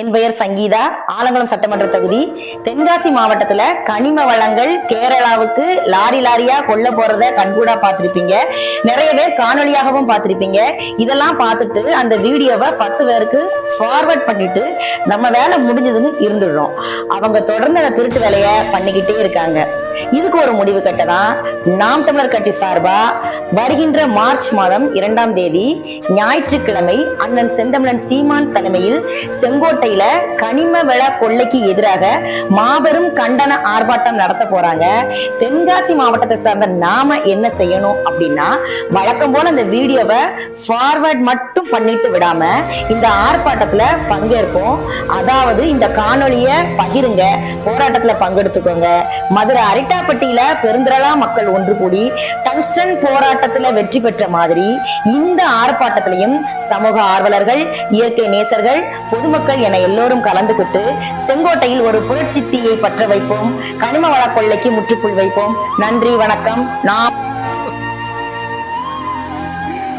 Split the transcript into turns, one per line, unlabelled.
என் பெயர் சங்கீதா ஆலங்குளம் சட்டமன்ற தொகுதி. தென்காசி மாவட்டத்துல கனிம வளங்கள் கேரளாவுக்கு லாரி லாரியா கொல்ல போறத கண்கூடா பார்த்திருப்பீங்க. நிறைய பேர் காணொலியாகவும் பார்த்திருப்பீங்க. இதெல்லாம் பார்த்துட்டு அந்த வீடியோவை பத்து பேருக்கு ஃபார்வர்ட் பண்ணிட்டு நம்ம வேலை முடிஞ்சதுன்னு இருந்துடுறோம். அவங்க தொடர்ந்து அந்த திருட்டு வேலையை பண்ணிக்கிட்டே இருக்காங்க. இதுக்கு ஒரு முடிவு கட்டதான். நாம் தமிழர் கட்சி சார்பா வருகின்ற மார்ச் மாதம் இரண்டாம் தேதி ஞாயிற்றுக்கிழமை அண்ணன் செந்தமிழன் சீமான் தலைமையில் செங்கோட்டையில கனிம வள கொள்ளைக்கு எதிராக மாபெரும் கண்டன ஆர்ப்பாட்டம் நடத்த போறாங்க. தென்காசி மாவட்டத்தை சார்ந்த நாம என்ன செய்யணும் அப்படின்னா வழக்கம் போல அந்த வீடியோவை ஃபார்வர்ட் மட்டும் பண்ணிட்டு விடாம இந்த ஆர்ப்பாட்டத்துல பங்கேற்போம். அதாவது இந்த காணொலிய பகிருங்க. போராட்டத்துல பங்கெடுத்துக்கோங்க. மதுரை அரிட்டாப்பட்டியில பெருந்திரளா மக்கள் ஒன்று கூடி டங்ஸ்டன் போராட்டத்துல வெற்றி பெற்ற மாதிரி இந்த ஆர்ப்பாட்டத்திலையும் சமூக ஆர்வலர்கள் இயற்கை நேசர்கள் பொதுமக்கள் என எல்லோரும் கலந்துகிட்டு செங்கோட்டையில் ஒரு புரட்சி தீயை பற்ற வைப்போம். கனிம வள கொள்ளைக்கு முற்றுப்புள் வைப்போம். நன்றி வணக்கம். நாம்